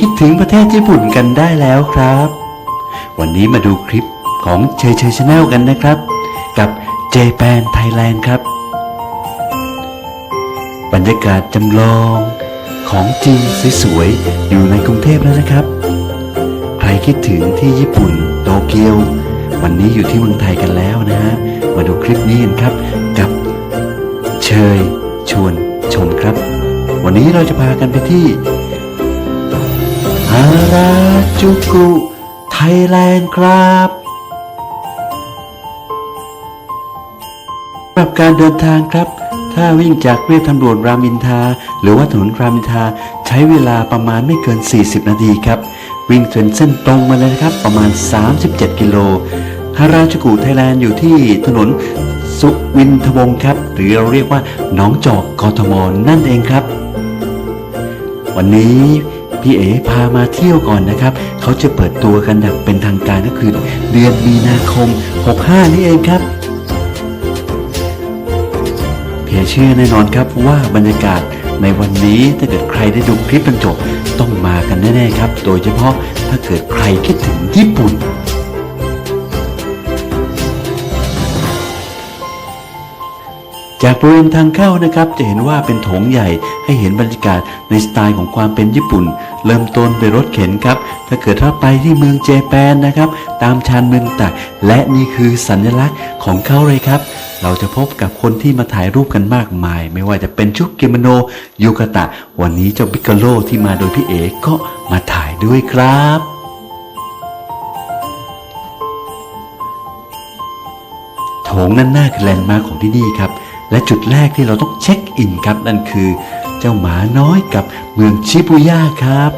คิดถึงประเทศญี่ปุ่นกันได้แล้วครับ วันนี้มาดูคลิปของเชยเชยชาแนลกันนะครับ กับ j p a n Thailand ครับ บรรยากาศจำลองของจริงสวยๆอยู่ในกรุงเทพแล้วนะครับ ใครคิดถึงที่ญี่ปุ่นโตเกียว วันนี้อยู่ที่เมืองไทยกันแล้วนะฮะมาดูคลิปนี้กันครับ กับเชยชวนชมครับ วันนี้เราจะพากันไปที่ ฮาราจูกุไทยแลนด์ครับสำหรับการเดินทางครับ ถ้าวิ่งจากเรียบทางด่วนรามอินทา หรือว่าถนนรามอินทา ใช้เวลาประมาณไม่เกิน 40 นาทีครับ วิ่งเป็นเส้นตรงมาเลยนะครับ ประมาณ 37 กิโลฮาราจูกุไทยแลนด์อยู่ที่ถนนสุวินทวงศ์ครับ หรือเราเรียกว่าหนองจอกกทมนั่นเองครับ วันนี้ พี่เอ๋พามาเที่ยวก่อนนะครับ เขาจะเปิดตัวกันอย่างเป็นทางการก็คือ เดือนมีนาคม 65 นี่เองครับ เพียเชื่อแน่นอนครับว่าบรรยากาศในวันนี้ถ้าเกิดใครได้ดูคลิปจนจบ ต้องมากันแน่ๆครับ โดยเฉพาะถ้าเกิดใครคิดถึงญี่ปุ่น จากบริเวณทางเข้านะครับจะเห็นว่าเป็นโถงใหญ่ให้เห็นบรรยากาศในสไตล์ของความเป็นญี่ปุ่น เริ่มต้นโดยรถเข็นครับ ถ้าเกิดว่าไปที่เมืองเจแปนนะครับ ตามชานเมืองต่างและนี่คือสัญลักษณ์ของเขาเลยครับ เราจะพบกับคนที่มาถ่ายรูปกันมากมาย ไม่ว่าจะเป็นชุกิโมโนยูกะตะ วันนี้เจ้าปิกโลที่มาโดยพี่เอกก็มาถ่ายด้วยครับโถงนั่นหน้าคือแลนด์มาร์คของที่นี่ครับ และจุดแรกที่เราต้องเช็คอินครับนั่นคือ เจ้าหมาน้อยกับเมืองชิบุย่าครับ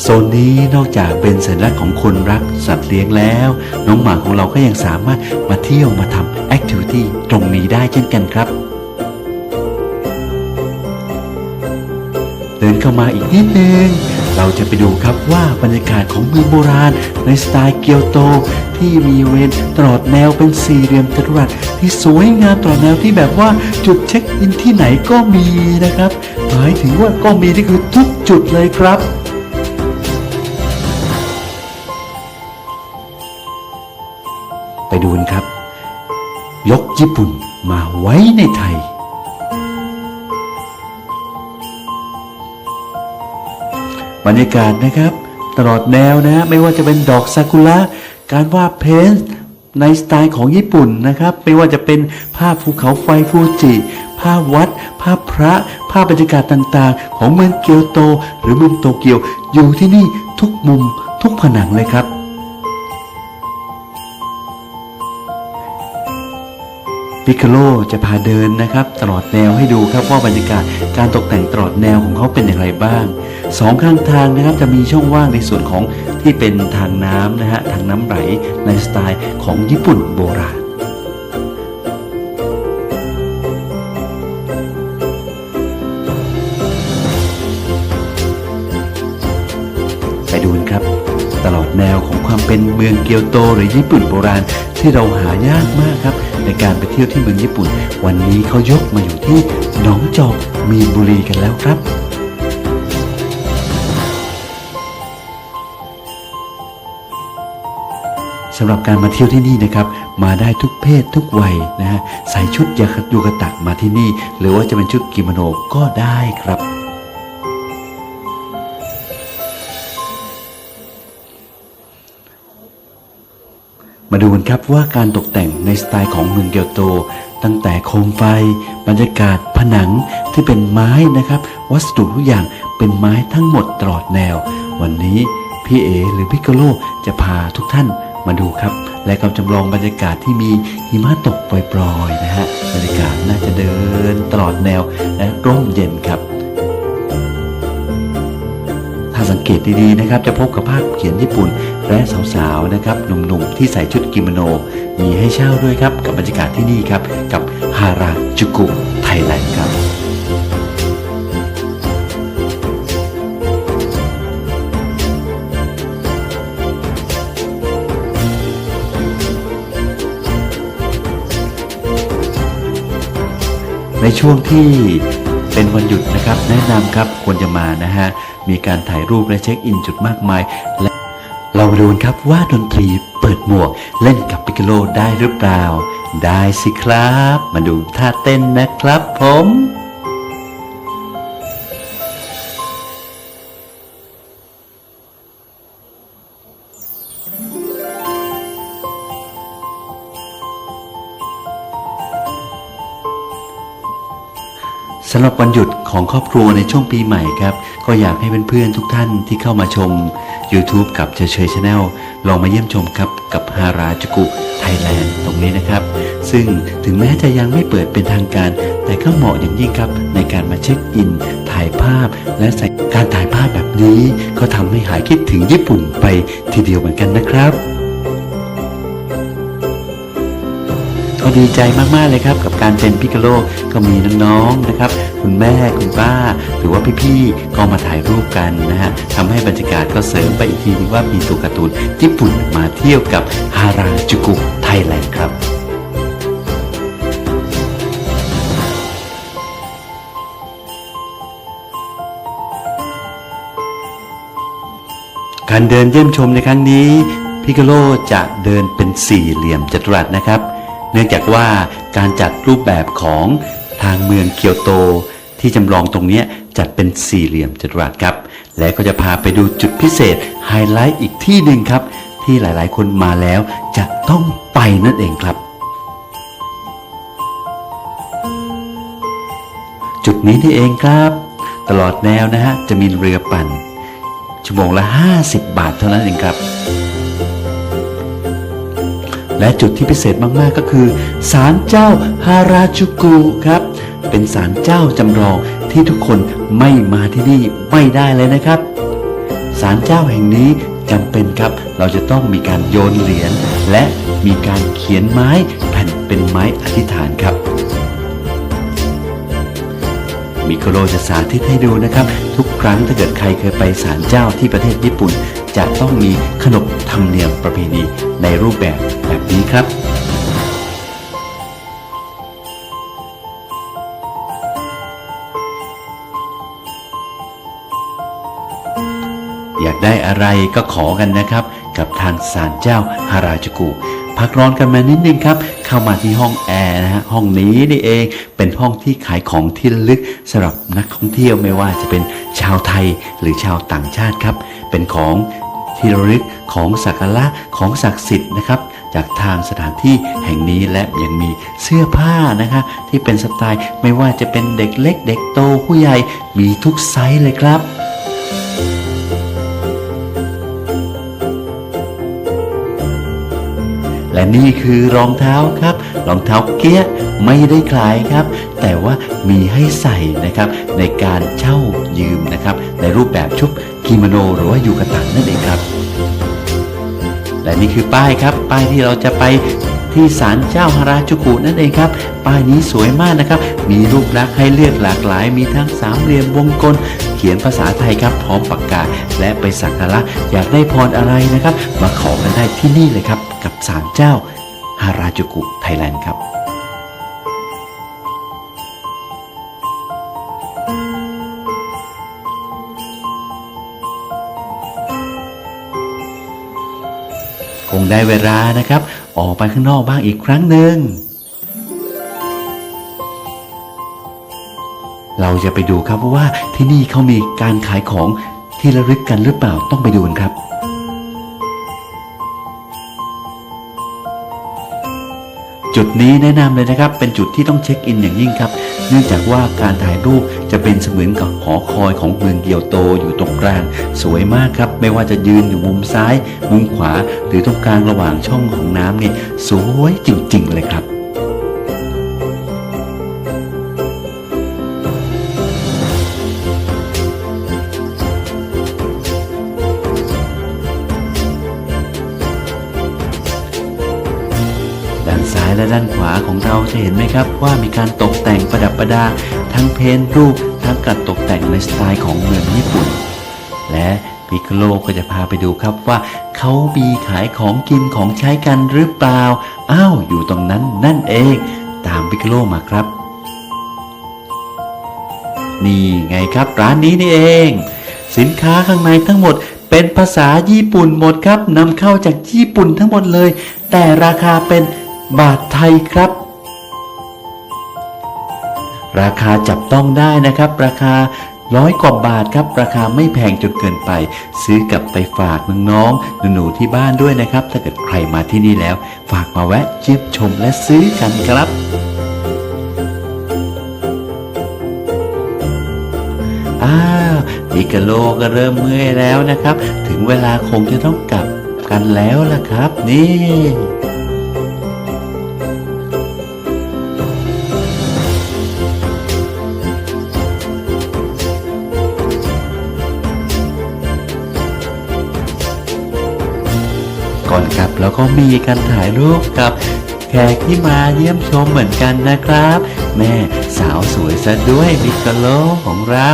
โซนนี้นอกจากเป็นสัญลักษณ์ของคนรักสัตว์เลี้ยงแล้ว น้องหมาของเราก็ยังสามารถมาเที่ยวมาทำแอคทิวิตี้ตรงนี้ได้เช่นกันครับ เดินเข้ามาอีกนิดนึง เราจะไปดูครับว่าบรรยากาศของเมืองโบราณ ในสไตล์เกียวโต ที่มีเวนตลอดแนวเป็นสี่เหลี่ยมจัตุรัสที่สวยงามตลอดแนวที่แบบว่าจุดเช็คอินที่ไหนก็มีนะครับหมายถึงว่าก็มีนี่คือทุกจุดเลยครับไปดูนครับ ยกญี่ปุ่นมาไว้ในไทย บรรยากาศนะครับ ตลอดแนวนะฮะไม่ว่าจะเป็นดอกซากุระการวาดเพนท์ในสไตล์ของญี่ปุ่นนะครับ ไม่ว่าจะเป็นภาพภูเขาไฟฟูจิภาพวัด ภาพพระ ภาพบรรยากาศต่างๆ ของเมืองเกียวโต หรือเมืองโตเกียว อยู่ที่นี่ทุกมุมทุกผนังเลยครับ พิคาโลจะพาเดินนะครับ ตลอดแนวให้ดูครับว่าบรรยากาศการตกแต่งตลอดแนวของเขาเป็นอย่างไรบ้าง สองข้างทางนะครับจะมีช่องว่างในส่วนของที่เป็นทางน้ำนะฮะทางน้ำไหลในสไตล์ของญี่ปุ่นโบราณไปดูนครับ ตลอดแนวของความเป็นเมืองเกียวโตหรือญี่ปุ่นโบราณ ที่เราหายากมากครับ ในการไปเที่ยวที่เมืองญี่ปุ่น วันนี้เขายกมาอยู่ที่หนองจอกมีนบุรีกันแล้วครับ สำหรับการมาเที่ยวที่นี่นะครับ มาได้ทุกเพศทุกวัยนะฮะใส่ชุดยาคัตยูกะตะมาที่นี่ หรือว่าจะเป็นชุดกิโมโนก็ได้ครับมาดูกันครับว่าการตกแต่งในสไตล์ของเมืองเกียวโต ตั้งแต่โคมไฟ บรรยากาศผนังที่เป็นไม้นะครับ วัสดุทุกอย่างเป็นไม้ทั้งหมดตลอดแนว วันนี้พี่เอหรือพิกโลจะพาทุกท่าน มาดูครับ และกำจำลองบรรยากาศที่มีหิมะตกปล่อยๆนะฮะบรรยากาศน่าจะเดินตลอดแนวและร่มเย็นครับถ้าสังเกตดีๆนะครับจะพบกับภาพเขียนญี่ปุ่นและสาวๆนะครับหนุ่มๆที่ใส่ชุดกิโมโน มีให้เช่าด้วยครับกับบรรยากาศที่นี่ครับ กับฮาราจูกุไทยแลนด์ครับ ในช่วงที่เป็นวันหยุดนะครับ แนะนำครับควรจะมานะฮะ มีการถ่ายรูปและเช็คอินจุดมากมาย และเรามาดูกันครับว่าดนตรีเปิดหมวกเล่นกับปิกโลได้หรือเปล่า ได้สิครับ มาดูท่าเต้นนะครับผม สำหรับวันหยุดของครอบครัวในช่วงปีใหม่ครับ ก็อยากให้เพื่อนๆทุกท่านที่เข้ามาชม YouTube กับเฉยเฉยชาแนลลองมาเยี่ยมชมครับ กับฮาราจูกุไทยแลนด์ตรงนี้นะครับ ซึ่งถึงแม้จะยังไม่เปิดเป็นทางการ แต่ก็เหมาะอย่างยิ่งครับ ในการมาเช็คอิน ถ่ายภาพ และใส่การถ่ายภาพแบบนี้ ก็ทำให้หายคิดถึงญี่ปุ่นไปทีเดียวเหมือนกันนะครับ ก็ดีใจมากๆเลยครับกับการเป็นพิกาโลก็มีน้องๆนะครับ คุณแม่คุณป้า หรือว่าพี่ๆก็มาถ่ายรูปกันนะฮะทำให้บรรยากาศก็เสริมไปอีกทีนึงว่ามีตัวการ์ตูนญี่ปุ่นมาเที่ยวกับฮาราจูกุไทยแลนด์ครับการเดินเยี่ยมชมในครั้งนี้ พิกาโลจะเดินเป็นสี่เหลี่ยมจัตุรัสนะครับ เนื่องจากว่าการจัดรูปแบบของทางเมืองเกียวโต ที่จำลองตรงนี้จัดเป็นสี่เหลี่ยมจัตุรัสครับ และก็จะพาไปดูจุดพิเศษไฮไลท์อีกที่หนึ่งครับ ที่หลายๆ คนมาแล้วจะต้องไปนั่นเองครับ จุดนี้นี่เองครับ ตลอดแนวนะฮะจะมีเรือปั่น ชั่วโมงละ 50 บาทเท่านั้นเองครับ และจุดที่พิเศษมากๆก็คือศาลเจ้าฮาราจูกุครับ เป็นศาลเจ้าจำลองที่ทุกคนไม่มาที่นี่ไม่ได้เลยนะครับศาลเจ้าแห่งนี้จำเป็นครับ เราจะต้องมีการโยนเหรียญและมีการเขียนไม้แผ่นเป็นไม้อธิษฐานครับ มิโคโรจะสาธิตให้ดูนะครับ ทุกครั้งถ้าเกิดใครเคยไปศาลเจ้าที่ประเทศญี่ปุ่น จะต้องมีขนบธรรมเนียมประเพณีในรูปแบบแบบนี้ครับอยากได้อะไรก็ขอกันนะครับ กับทางศาลเจ้าฮาราจูกุ พักร้อนกันมานิดนึงครับ เข้ามาที่ห้องแอร์นะฮะห้องนี้นี่เองเป็นห้องที่ขายของที่ลึกสำหรับนักท่องเที่ยวไม่ว่าจะเป็นชาวไทยหรือชาวต่างชาติครับ เป็นของ ที่ระลึกของสักการะของศักดิ์สิทธิ์นะครับ จากทางสถานที่แห่งนี้และยังมีเสื้อผ้านะคะ ที่เป็นสไตล์ไม่ว่าจะเป็นเด็กเล็ก เด็กโตผู้ใหญ่มีทุกไซส์เลยครับและนี่คือรองเท้าครับ รองเท้าเกี้ยไม่ได้ขายครับ แต่ว่ามีให้ใส่นะครับในการเช่ายืมนะครับ ในรูปแบบชุด กิโมโนหรือว่ายูกะตันนั่นเองครับ และนี่คือป้ายครับ ป้ายที่เราจะไปที่ศาลเจ้าฮาราจูกุนั่นเองครับ ป้ายนี้สวยมากนะครับ มีรูปลักษณ์ให้เลือกหลากหลาย มีทั้งสามเหลี่ยมวงกล เขียนภาษาไทยครับ พร้อมปากกา และไปสักการะอยากได้พรอะไรนะครับ มาขอกันได้ที่นี่เลยครับ กับศาลเจ้าฮาราจูกุไทยแลนด์ครับ คงได้เวลานะครับ ออกไปข้างนอกบ้างอีกครั้งหนึ่ง เราจะไปดูครับว่าที่นี่เขามีการขายของที่ระลึกกันหรือเปล่าต้องไปดูกันครับ จุดนี้แนะนำเลยนะครับ เป็นจุดที่ต้องเช็คอินอย่างยิ่งครับ เนื่องจากว่าการถ่ายรูปจะเป็นเสมือนกับหอคอยของเมืองเกียวโตอยู่ตรงกลาง สวยมากครับ ไม่ว่าจะยืนอยู่มุมซ้าย มุมขวา หรือตรงกลางระหว่างช่องของน้ำนี่สวยจริง ๆ เลยครับ และด้านขวาของเราจะเห็นไหมครับว่ามีการตกแต่งประดับประดา ทั้งเพ้นท์รูป ทั้งการตกแต่งในสไตล์ของเมืองญี่ปุ่น และพิคโลก็จะพาไปดูครับว่าเขามีขายของกินของใช้กันหรือเปล่า อ้าวอยู่ตรงนั้นนั่นเอง ตามพิคโลมาครับ นี่ไงครับร้านนี้นี่เอง สินค้าข้างในทั้งหมดเป็นภาษาญี่ปุ่นหมดครับนำเข้าจากญี่ปุ่นทั้งหมดเลย แต่ราคาเป็น บาทไทยครับ ราคาจับต้องได้นะครับ ราคาร้อยกว่าบาทครับ ราคาไม่แพงจนเกินไป ซื้อกลับไปฝากน้องๆหนูๆที่บ้านด้วยนะครับ ถ้าเกิดใครมาที่นี่แล้ว ฝากมาแวะเยี่ยมชมและซื้อกันครับอ้าวพิกโลก็เริ่มเมื่อยแล้วนะครับ ถึงเวลาคงจะต้องกลับกันแล้วล่ะครับ นี่ ก็มีการถ่ายรูปกับแขกที่มาเยี่ยมชมเหมือนกันนะครับ แม่สาวสวยซะด้วยมิกโลของเรา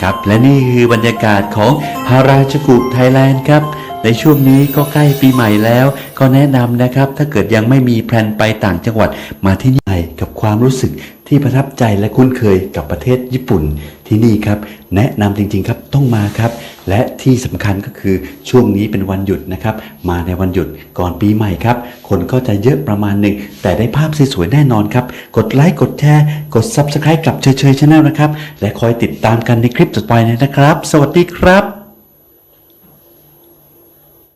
ครับและนี่คือบรรยากาศของฮาราจูกุไทยแลนด์ครับ ในช่วงนี้ก็ใกล้ปีใหม่แล้ว ก็แนะนำนะครับ ถ้าเกิดยังไม่มีแพลนไปต่างจังหวัดมาที่นี่ ความรู้สึกที่ประทับใจและคุ้นเคยกับประเทศญี่ปุ่นที่นี่ครับ แนะนำจริงๆครับต้องมาครับ และที่สำคัญก็คือช่วงนี้เป็นวันหยุดนะครับ มาในวันหยุดก่อนปีใหม่ครับ คนก็จะเยอะประมาณหนึ่ง แต่ได้ภาพสวยๆแน่นอนครับ กดไลค์กดแชร์กด Subscribe กับเฉยๆชาแนลนะครับ และคอยติดตามกันในคลิปต่อไปนะครับ สวัสดีครับ